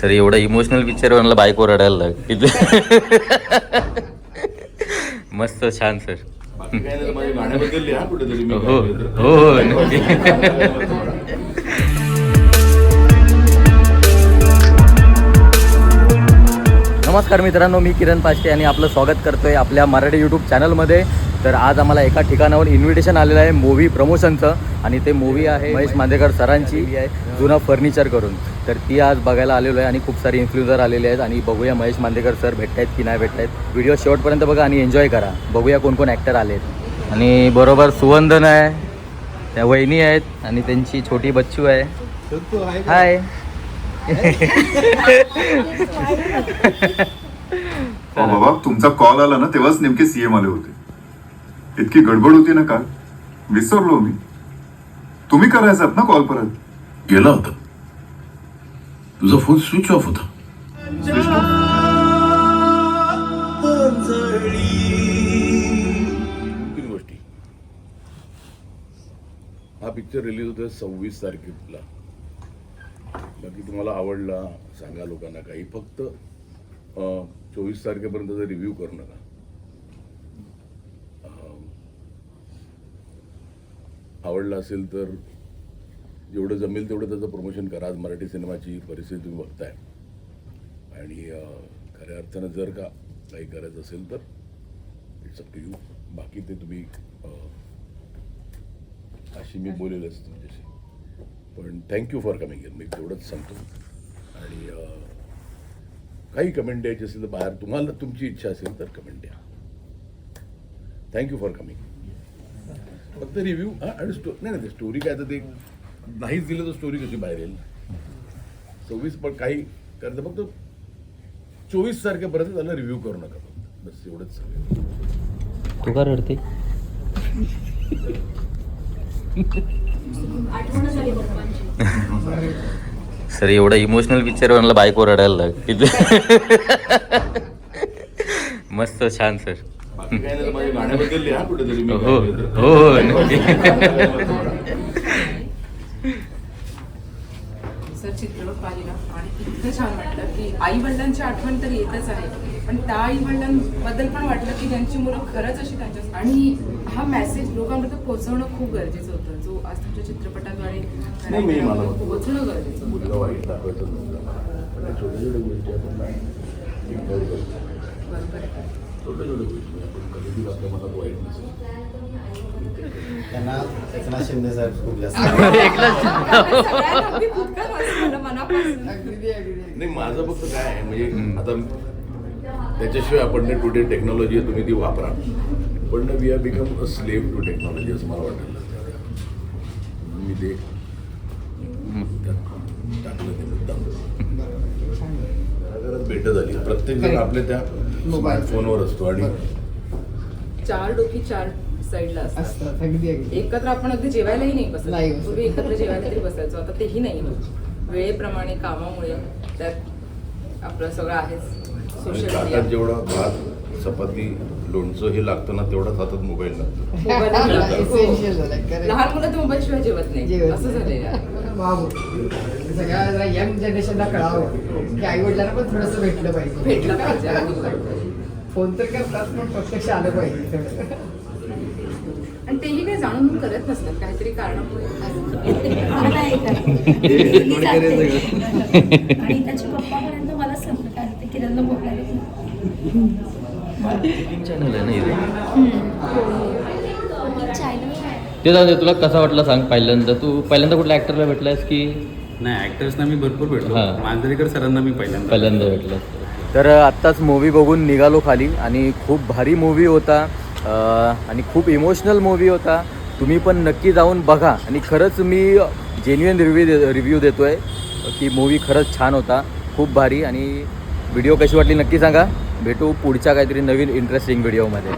Sir एवढा emotional picture म्हणलं बाईकवर रडायला लागेल. मस्त छान सर. हो हो हो नमस्कार मित्रांनो मी किरण पाशे आणि आपलं स्वागत करतोय आपल्या मराठी यूट्यूब चॅनलमध्ये तर आज आम्हाला एका ठिकाणावर इन्व्हिटेशन आलेलं आहे मूवी प्रमोशनचं आणि ते मूवी आहे महेश मांदेकर सरांची. आहे जुनं फर्निचर करून. तर ती आज बघायला आलेलो आहे आणि खूप सारी इन्फ्लुएन्सर आलेले आहेत आणि बघूया महेश मांदेकर सर भेटत आहेत की नाही भेटत आहेत व्हिडिओ शेवटपर्यंत बघा आणि एन्जॉय करा. बघूया कोण कोण ॲक्टर आले आहेत आणि बरोबर सुवंदन आहे त्या वहिनी आहेत आणि त्यांची छोटी बच्चू आहे. हाय बाबा तुमचा कॉल आला ना तेव्हाच नेमके सीएम आले होते. इतकी गडबड होती ना काल. विसरलो मी. तुम्ही करायचात ना कॉल परत? गेला होता. तुझा फोन स्विच ऑफ होता तीन गोष्टी हा पिक्चर रिलीज होतोय सव्वीस तारखेला. बाकी तुम्हाला आवडला सांगा लोकांना काही. फक्त चोवीस तारखेपर्यंतचा रिव्ह्यू करू नका. आवडला असेल तर जेवढं जमेल तेवढं त्याचं प्रमोशन करा. आज मराठी सिनेमाची परिस्थिती तुम्ही बघताय. आणि खऱ्या अर्थानं जर का काही करायचं असेल तर इट्स अप टू यू बाकी ते तुम्ही अशी मी बोलेलच तुमच्याशी. पण thank you for coming in मी तेवढंच सांगतो. आणि काही कमेंट द्यायची असेल तर बाहेर तुम्हाला तुमची इच्छा असेल तर कमेंट द्या. थँक्यू फॉर कमिंग फक्त रिव्ह्यू आणि स्टो नाही नाही ते स्टोरी काय तर ते नाहीच दिलं तर स्टोरी कशी बाहेर येईल? सव्वीस पण काही करतं. फक्त चोवीस तारखेपर्यंत त्याला रिव्ह्यू करू नका फक्त. बस एवढंच सांगेल तू का रडते? सर एवढा इमोशनल पिक्चर म्हणलं बाईकवर रडायला लागेल मस्त छान सर. बाकी काय नाही तर माझ्या गाण्याबद्दल लिहा कुठेतरी मी हो काय बोलतो. हो हो नक्की सर चित्रपट पाहिला आणि इतकं छान वाटलं की आई वडिलांची आठवण तर येतच आहे. पण त्या आई वडिलांबद्दल पण वाटलं की ज्यांची मुलं खरंच अशी त्यांच्या आणि हा मेसेज लोकांपर्यंत पोहोचवणं खूप गरजेचं होतं. जो आज तुमच्या चित्रपटाद्वारे पोहोचणं गरजेचं होतं. बरोबर आहे. छोट्या छोट्या गोष्टी आपण कधीच आपल्या मनात वाईट नसतं त्यांना एकनाथ शिंदे साहेब खूप जास्त नाही माझं फक्त काय आहे म्हणजे आता त्याच्याशिवाय आपण टुडे टेक्नॉलॉजी आहे तुम्ही ती वापरा. पण we are become a slave to technology असं मला वाटायला. मी ते टाकलं ते घराघरात भेट झाली. प्रत्येक जण आपल्या त्या स्मार्टफोनवर असतो आणि चार डोकी चार साईडला असतात. असतात अगदी अगदी. एकत्र आपण अगदी जेवायलाही नाही बसत. पूर्वी एकत्र जेवायला तरी बसायचो आता तेही नाही वेळेप्रमाणे कामामुळे त्यात आपलं सगळं आहेच. सोशल मीडिया जेवढा चपाती लोणचं हे लागतं ना तेवढाच हातात मोबाईल लागतो. Correct. लहान मुलं तर मोबाईल शिवाय जेवत नाही. असं नाही. झालेलं आहे बाबू सगळ्या जरा यंग जनरेशनला कळावं. की आई वडिलांना पण थोडंसं भेटलं पाहिजे. भेटलं पाहिजे फोन तर करतात पण प्रत्यक्ष आलं पाहिजे. थोडं. आणि तेही काही जाणून करत नसतात. काहीतरी कारणामुळे. आणि त्याच्या पप्पापर्यंत मला सांगतं किरणला बोलायला. चॅनल आहे ना इथे चॅनल ते जाऊ दे तुला कसा वाटला सांग पहिल्यांदा? तू पहिल्यांदा कुठल्या ऍक्टरला भेटलायस की? नाही ऍक्टर्सना मी भरपूर भेटलो. हां. मांजरेकर सरांना मी पहिल्यांदा पहिल्यांदा भेटला. तर आत्ताच मूवी बघून निघालो खाली आणि खूप भारी मूवी होता. अं, आणि खूप इमोशनल मूवी होता. तुम्ही पण नक्की जाऊन बघा. आणि खरंच मी जेन्युअन रिव्ह्यू रिव्ह्यू देतो आहे की मूवी खरंच छान होता. खूप भारी. आणि व्हिडिओ कशी वाटली नक्की सांगा. भेटू पुढच्या काहीतरी नवीन इंटरेस्टिंग व्हिडिओमध्ये